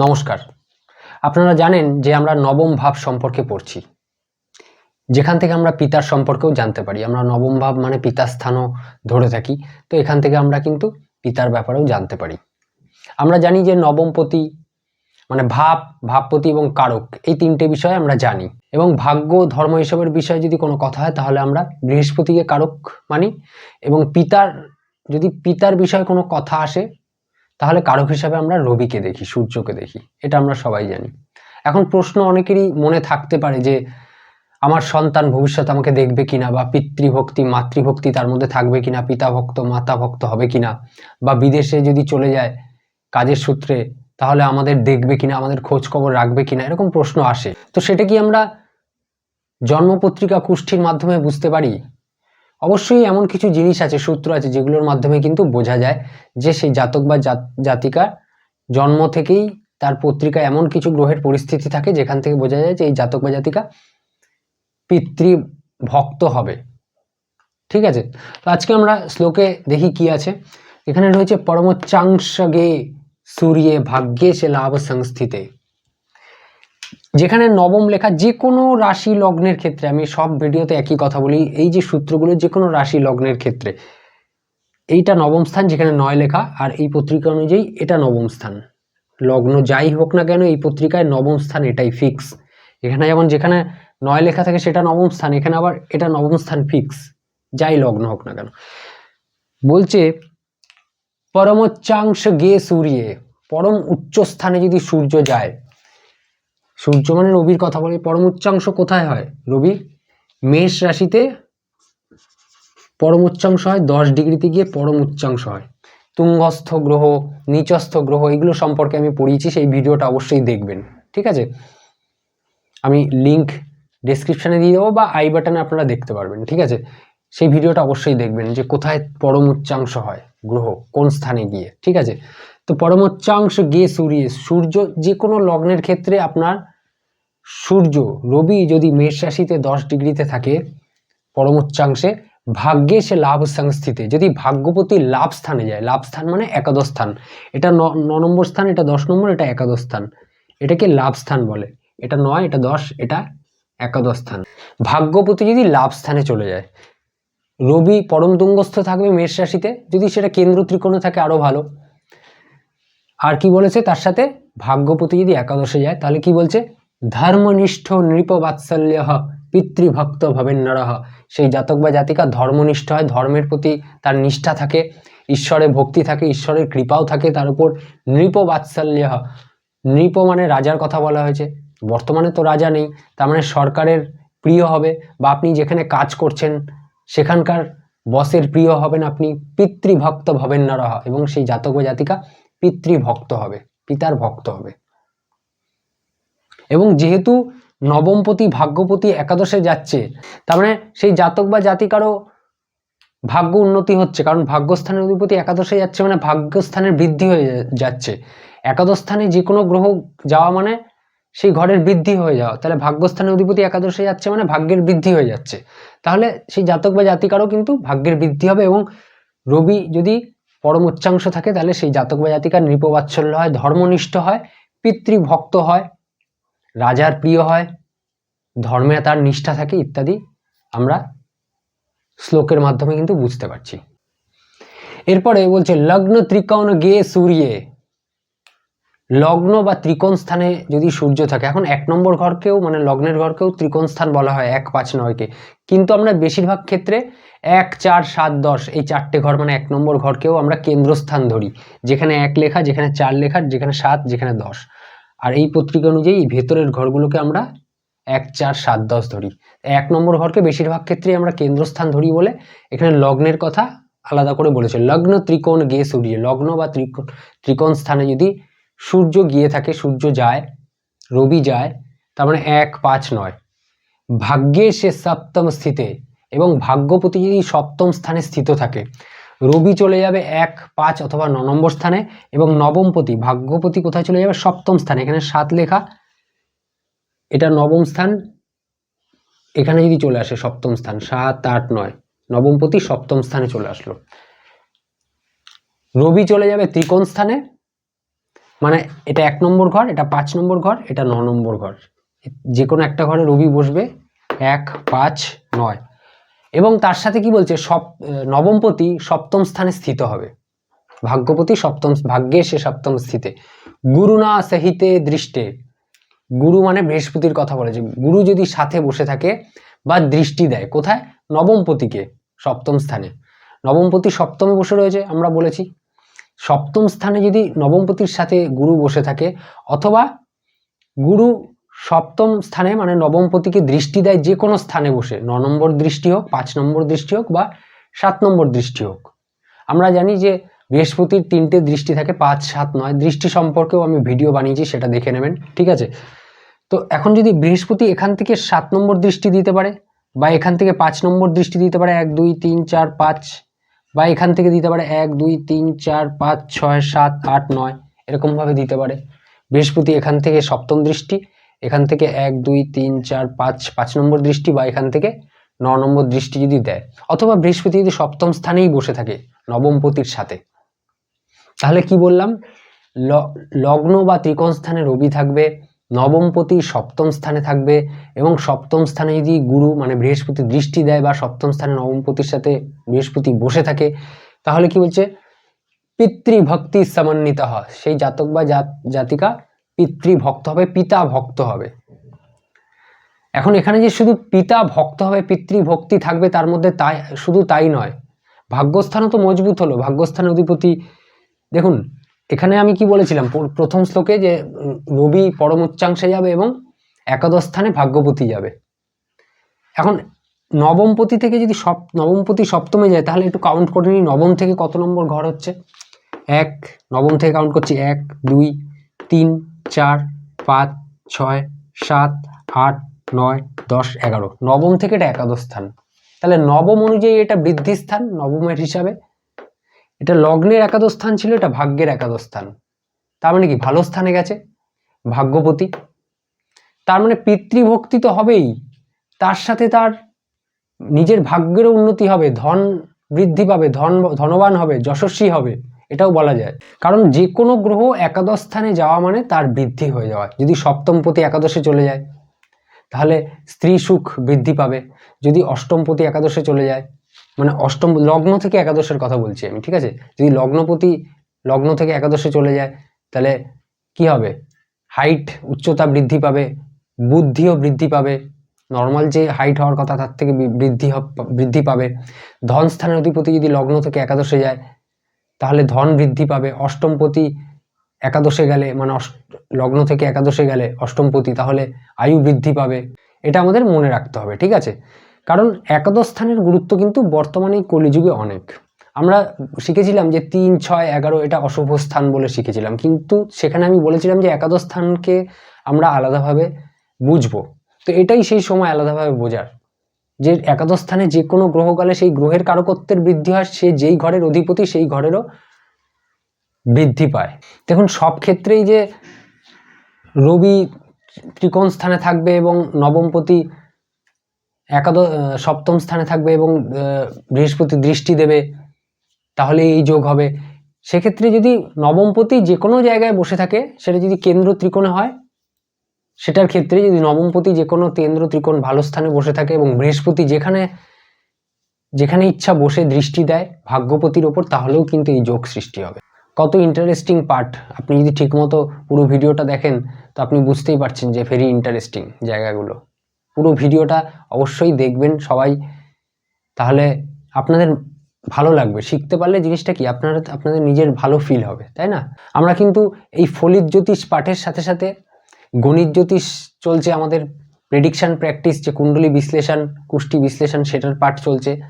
নমস্কার। আপনারা জানেন যে আমরা নবম ভাব সম্পর্কে পড়ছি। যেখান থেকে আমরা পিতার সম্পর্কেও জানতে পারি। আমরা নবম ভাব মানে পিতার স্থানও ধরে থাকি। তো এখান থেকে আমরা কিন্তু পিতার ব্যাপারেও জানতে পারি। আমরা জানি যে নবমপতি মানে ভাব, ভাবপতি এবং কারক এই তিনটে বিষয় আমরা জানি। এবং ভাগ্য, ধর্ম এসবের বিষয়ে যদি কোনো কথা হয়, তাহলে আমরা বৃহস্পতিকে কারক মানি। এবং পিতার, যদি পিতার বিষয়ে কোনো কথা আসে তাহলে কারক হিসাবে আমরা রবিকে দেখি, সূর্যকে দেখি। এটা আমরা সবাই জানি। এখন প্রশ্ন অনেকেরই মনে থাকতে পারে যে, আমার সন্তান ভবিষ্যৎ আমাকে দেখবে কিনা বা পিতৃভক্তি, মাতৃভক্তি তার মধ্যে থাকবে কিনা পিতা ভক্ত মাতা ভক্ত হবে কিনা বা বিদেশে যদি চলে যায় কাজের সূত্রে, তাহলে আমাদের দেখবে কিনা, আমাদের খোঁজ খবর রাখবে কিনা, এরকম প্রশ্ন আসে। তো সেটা কি আমরা জন্মপত্রিকা কুষ্ঠির মাধ্যমে বুঝতে পারি? অবশ্যই এমন কিছু জিনিস আছে, সূত্র আছে, যেগুলোর মাধ্যমে কিন্তু বোঝা যায় যে সেই জাতক বা জাত- জাতিকার জন্ম থেকেই তার পত্রিকায় এমন কিছু গ্রহের পরিস্থিতি থাকে, যেখান থেকে বোঝা যায় যে এই জাতক বা জাতিকা পিতৃ ভক্ত হবে। ঠিক আছে? তো আজকে আমরা শ্লোকে দেখি কি আছে। এখানে রয়েছে পরমোচ্চাংশগে সূর্যে ভাগ্যে সে লাভ সংস্থিতে। যেখানে নবম লেখা যে কোনো রাশি লগ্নের ক্ষেত্রে, আমি সব ভিডিওতে একই কথা বলি, এই যে সূত্রগুলো যে কোনো রাশি লগ্নের ক্ষেত্রে, এইটা নবম স্থান, যেখানে নয় লেখা, আর এই পত্রিকা অনুযায়ী এটা নবম স্থান। লগ্ন যাই হোক না কেন, এই পত্রিকায় নবম স্থান এটাই ফিক্স এখানে যেমন যেখানে নয় লেখা থাকে সেটা নবম স্থান, এখানে আবার এটা নবম স্থান ফিক্স যাই লগ্ন হোক না কেন। বলছে, পরমোচ্চাংশ গে সূর্যে, পরম উচ্চ স্থানে যদি সূর্য যায় সূর্য মানে রবির কথা বলে পরম উচ্চাংশ কোথায় হয়? রবি, মেষ রাশিতে পরম উচ্চাংশ হয়, দশ ডিগ্রিতে গিয়ে পরম উচ্চাংশ হয়। তুঙ্গস্থ গ্রহ, নিচস্থ গ্রহ, এগুলো সম্পর্কে আমি পড়িয়েছি, সেই ভিডিওটা অবশ্যই দেখবেন, ঠিক আছে? আমি লিংক ডেসক্রিপশনে দিয়ে দেবো বা আই বাটনে আপনারা দেখতে পারবেন, ঠিক আছে? সেই ভিডিওটা অবশ্যই দেখবেন যে কোথায় পরম উচ্চাংশ হয় গ্রহ, কোন স্থানে গিয়ে, ঠিক আছে? তো পরমোচ্চাংশ গিয়ে সূর্য সূর্য যে কোনো লগ্নের ক্ষেত্রে আপনার সূর্য, রবি যদি মেষ রাশিতে দশ ডিগ্রিতে থাকে, পরমোচ্চাংশে, ভাগ্যে সে লাভ সংস্থিতে। যদি ভাগ্যপতি লাভ স্থানে যায়, লাভ স্থান মানে একাদশ স্থান। এটা ন নম্বর স্থান, এটা দশ নম্বর, এটা একাদশ স্থান। এটাকে লাভ স্থান বলে। এটা নয়, এটা দশ, এটা একাদশ স্থান। ভাগ্যপতি যদি লাভ স্থানে চলে যায়, রবি পরম তুঙ্গস্থ থাকবে মেষ রাশিতে। যদি সেটা কেন্দ্র ত্রিকোণে থাকে আরও ভালো। আর কি বলেছে? তার সাথে ভাগ্যপতি যদি একাদশে যায়, তাহলে কি বলছে? ধর্মনিষ্ঠ নৃপবাৎসল্য পিতৃভক্ত ভবেন নরহ সেই জাতক বা জাতিকা ধর্মনিষ্ঠ হয়, ধর্মের প্রতি তার নিষ্ঠা থাকে ঈশ্বরের ভক্তি থাকে, ঈশ্বরের কৃপাও থাকে, তার উপর নৃপবাৎসল্য নৃপ মানে রাজার কথা বলা হয়েছে। বর্তমানে তো রাজা নেই, তার মানে সরকারের প্রিয় হবে বা আপনি যেখানে কাজ করছেন, সেখানকার বসের প্রিয় হবেন আপনি পিতৃভক্ত ভবেন নরহ এবং সেই জাতক বা জাতিকা পিতৃভক্ত হবে, পিতার ভক্ত হবে। এবং যেহেতু নবমপতি, ভাগ্যপতি, একাদশে যাচ্ছে, তার মানে সেই জাতক বা জাতিকারও ভাগ্য উন্নতি হচ্ছে। কারণ ভাগ্যস্থানের অধিপতি একাদশে যাচ্ছে মানে ভাগ্যস্থানের বৃদ্ধি হয়ে যাচ্ছে। একাদশ স্থানে যে কোনো গ্রহ যাওয়া মানে সেই ঘরের বৃদ্ধি হয়ে যাওয়া। তাহলে ভাগ্যস্থানের অধিপতি একাদশে যাচ্ছে মানে ভাগ্যের বৃদ্ধি হয়ে যাচ্ছে। তাহলে সেই জাতক বা জাতিকারও কিন্তু ভাগ্যের বৃদ্ধি হবে এবং রবি যদি পরম উচ্চাংশ থাকে, তাহলে সেই জাতক বা জাতিকার নৃপবাৎসল্য হয়, ধর্মনিষ্ঠ হয়, পিতৃভক্ত হয় রাজার প্রিয় হয়, ধর্মে তার নিষ্ঠা থাকে ইত্যাদি, আমরা শ্লোকের মাধ্যমে কিন্তু বুঝতে পারছি। এরপরে বলছে, লগ্ন ত্রিকোণ গে সূর্যে। লগ্ন বা ত্রিকোণ স্থানে যদি সূর্য থাকে, এখন এক নম্বর ঘরকেও মানে লগ্নের ঘরকেও ত্রিকোণ স্থান বলা হয়, এক পাঁচ নয়কে। কিন্তু আমরা বেশিরভাগ ক্ষেত্রে এক, চার, সাত, দশ, এই চারটে ঘর মানে এক নম্বর ঘরকেও আমরা কেন্দ্রস্থান ধরি। যেখানে এক লেখা, যেখানে চার লেখা, যেখানে সাত, যেখানে দশ। আর এই পত্রিকা অনুযায়ী ভেতরের ঘরগুলোকে আমরা এক, চার, সাত, দশ ধরি। এক নম্বর ঘরকে বেশিরভাগ ক্ষেত্রেই আমরা কেন্দ্রস্থান ধরি বলে এখানে লগ্নের কথা আলাদা করে বলেছে। লগ্ন ত্রিকোণ গে সূর্য, লগ্ন বা ত্রিকোণ ত্রিকোণ স্থানে যদি সূর্য গিয়ে থাকে, সূর্য যায়, রবি যায়, তার মানে এক, পাঁচ, নয়। ভাগ্যে সে সপ্তম স্থিতে এবং ভাগ্যপতি যদি সপ্তম স্থানে স্থিত থাকে রবি চলে যাবে এক, পাঁচ অথবা ন নম্বর স্থানে এবং নবমপতি ভাগ্যপতি কোথায় চলে যাবে? সপ্তম স্থানে। এখানে সাত লেখা। এটা নবম স্থান। এখানে যদি চলে আসে সপ্তম স্থান, সাত, আট, নয়। নবমপতি সপ্তম স্থানে চলে আসলো। রবি চলে যাবে ত্রিকোণ স্থানে। মানে এটা এক নম্বর ঘর, এটা পাঁচ নম্বর ঘর, এটা ন নম্বর ঘর। যে কোনো একটা ঘরে রবি বসবে। এক, পাঁচ, নয়। এবং তার সাথে কি বলছে? সপ নবমপতি সপ্তম স্থানে স্থিত হবে। ভাগ্যপতি সপ্তম, ভাগ্যে সে সপ্তম স্থিতে। গুরু না সহিতে দৃষ্টে। গুরু মানে বৃহস্পতির কথা বলেছে গুরু যদি সাথে বসে থাকে বা দৃষ্টি দেয়, কোথায়? নবমপতিকে সপ্তম স্থানে। নবমপতি সপ্তমে বসে রয়েছে, আমরা বলেছি। সপ্তম স্থানে যদি নবমপতির সাথে গুরু বসে থাকে, অথবা গুরু সপ্তম স্থানে মানে নবমপতিকে দৃষ্টি দেয় যে কোনো স্থানে বসে। ন নম্বর দৃষ্টি হোক, পাঁচ নম্বর দৃষ্টি হোক বা সাত নম্বর দৃষ্টি হোক। আমরা জানি যে বৃহস্পতির তিনটে দৃষ্টি থাকে, পাঁচ, সাত, নয়। দৃষ্টি সম্পর্কেও আমি ভিডিও বানিয়েছি, সেটা দেখে নেবেন, ঠিক আছে? তো এখন যদি বৃহস্পতি এখান থেকে সাত নম্বর দৃষ্টি দিতে পারে বা এখান থেকে পাঁচ নম্বর দৃষ্টি দিতে পারে, এক, দুই, তিন, চার, পাঁচ, বা এখান থেকে দিতে পারে এক, দুই, তিন, চার, পাঁচ, ছয়, সাত, আট, নয়, এরকমভাবে দিতে পারে। বৃহস্পতি এখান থেকে সপ্তম দৃষ্টি এখান থেকে এক, দুই, তিন, চার, পাঁচ পাঁচ নম্বর দৃষ্টি বা এখান থেকে ন নম্বর দৃষ্টি যদি দেয়, অথবা বৃহস্পতি যদি সপ্তম স্থানেই বসে থাকে নবমপতির সাথে, তাহলে কি বললাম? লগ্ন বা ত্রিকোণ স্থানে রবি থাকবে নবমপতি সপ্তম স্থানে থাকবে, এবং সপ্তম স্থানে যদি গুরু মানে বৃহস্পতি দৃষ্টি দেয় বা সপ্তম স্থানে নবমপতির সাথে বৃহস্পতি বসে থাকে, তাহলে কি বলছে? পিতৃভক্তি সমন্বিত হয় সেই জাতক বা জাত- জাতিকা পিতৃভক্ত হবে, পিতা ভক্ত হবে। এখন এখানে যে শুধু পিতা ভক্ত হবে পিতৃভক্তি থাকবে, তার মধ্যে তাই, শুধু তাই নয়। ভাগ্যস্থানও তো মজবুত হলো, ভাগ্যস্থান অধিপতি, দেখুন, এখানে আমি কি বলেছিলাম প্রথম শ্লোকে যে রবি পরম উচ্চাংশে যাবে এবং একাদশ স্থানে ভাগ্যপতি যাবে। এখন, নবমপতি থেকে যদি সপ, নবমপতি সপ্তমে যায়, তাহলে একটু কাউন্ট করে নিই, নবম থেকে কত নম্বর ঘর হচ্ছে? এক, নবম থেকে কাউন্ট করছি, এক, দুই, তিন চার, পাঁচ, ছয়, সাত, আট, নয়, দশ, এগারো। নবম থেকে এটা একাদশ স্থান। তাহলে নবম অনুযায়ী এটা বৃদ্ধি স্থান নবমের হিসাবে। এটা লগ্নের একাদশ স্থান ছিল, এটা ভাগ্যের একাদশ স্থান। তার মানে কি? ভালো স্থানে গেছে, ভাগ্যপতি। তার মানে পিতৃভক্তি তো হবেই। তার সাথে তার নিজের ভাগ্যেরও উন্নতি হবে, ধন বৃদ্ধি পাবে, ধন, ধনবান হবে, যশস্বী হবে। এটাও বলা যায়। কারণ যে কোনো গ্রহ একাদশ স্থানে যাওয়া মানে তার বৃদ্ধি হয়ে যাওয়া। যদি সপ্তমপতি একাদশে চলে যায়, তাহলে স্ত্রী সুখ বৃদ্ধি পাবে। যদি অষ্টমপতি একাদশে চলে যায় মানে অষ্টম, লগ্ন থেকে একাদশের কথা বলছি আমি, ঠিক আছে? যদি লগ্নপতি, লগ্ন থেকে একাদশে চলে যায়, তাহলে কি হবে? হাইট উচ্চতা বৃদ্ধি পাবে, বুদ্ধিও বৃদ্ধি পাবে। নর্মাল যে হাইট হওয়ার কথা, তার থেকে বৃদ্ধি বৃদ্ধি পাবে। ধন স্থানের অধিপতি যদি লগ্ন থেকে একাদশে যায় তাহলে ধন বৃদ্ধি পাবে। অষ্টমপতি একাদশে গেলে মানে লগ্ন থেকে একাদশে গেলে অষ্টমপতি তাহলে আয়ু বৃদ্ধি পাবে। এটা আমাদের মনে রাখতে হবে, ঠিক আছে? কারণ একাদশ স্থানের গুরুত্ব কিন্তু বর্তমানে কলিযুগে অনেক। আমরা শিখেছিলাম যে তিন, ছয়, এগারো এটা অশুভ স্থান বলে শিখেছিলাম। কিন্তু সেখানে আমি বলেছিলাম যে একাদশ স্থানকে আমরা আলাদাভাবে বুঝব। তো এটাই সেই সময় আলাদাভাবে বোঝার। যে একাদশ স্থানে যে কোনো গ্রহকালে সেই গ্রহের কারকত্বের বৃদ্ধি হয়, সে যেই ঘরের অধিপতি সেই ঘরেরও বৃদ্ধি পায়। দেখুন, সব ক্ষেত্রেই যে রবি ত্রিকোণ স্থানে থাকবে এবং নবমপতি একাদশ সপ্তম স্থানে থাকবে এবং বৃহস্পতি দৃষ্টি দেবে, তাহলে এই যোগ হবে। সেক্ষেত্রে যদি নবমপতি যে কোনো জায়গায় বসে থাকে, সেটা যদি কেন্দ্র ত্রিকোণে হয় সেটার ক্ষেত্রে যদি নবমপতি যে কোনো কেন্দ্র ত্রিকোণ ভালো স্থানে বসে থাকে এবং বৃহস্পতি যেখানে যেখানে ইচ্ছা বসে দৃষ্টি দেয় ভাগ্যপতির ওপর, তাহলেও কিন্তু এই যোগ সৃষ্টি হবে। কত ইন্টারেস্টিং পার্ট আপনি যদি ঠিকমতো পুরো ভিডিওটা দেখেন, তো আপনি বুঝতেই পারছেন যে ভেরি ইন্টারেস্টিং জায়গাগুলো। পুরো ভিডিওটা অবশ্যই দেখবেন সবাই। তাহলে আপনাদের ভালো লাগবে। শিখতে পারলে জিনিসটা কি? আপনারা, আপনাদের নিজের ভালো ফিল হবে, তাই না? আমরা কিন্তু এই ফলিত জ্যোতিষ পাঠের সাথে সাথে গণিত জ্যোতিষ চলছে, আমাদের প্রেডিকশান প্র্যাকটিস যে কুণ্ডলী বিশ্লেষণ, কুষ্টি বিশ্লেষণ, সেটার পাঠ চলছে।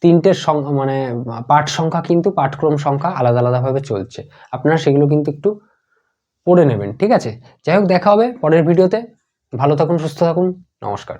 তিনটের সং- মানে পাঠ সংখ্যা কিন্তু পাঠক্রম সংখ্যা আলাদা আলাদাভাবে চলছে। আপনারা সেগুলো কিন্তু একটু পড়ে নেবেন, ঠিক আছে? যাই হোক, দেখা হবে পরের ভিডিওতে। ভালো থাকুন, সুস্থ থাকুন। নমস্কার।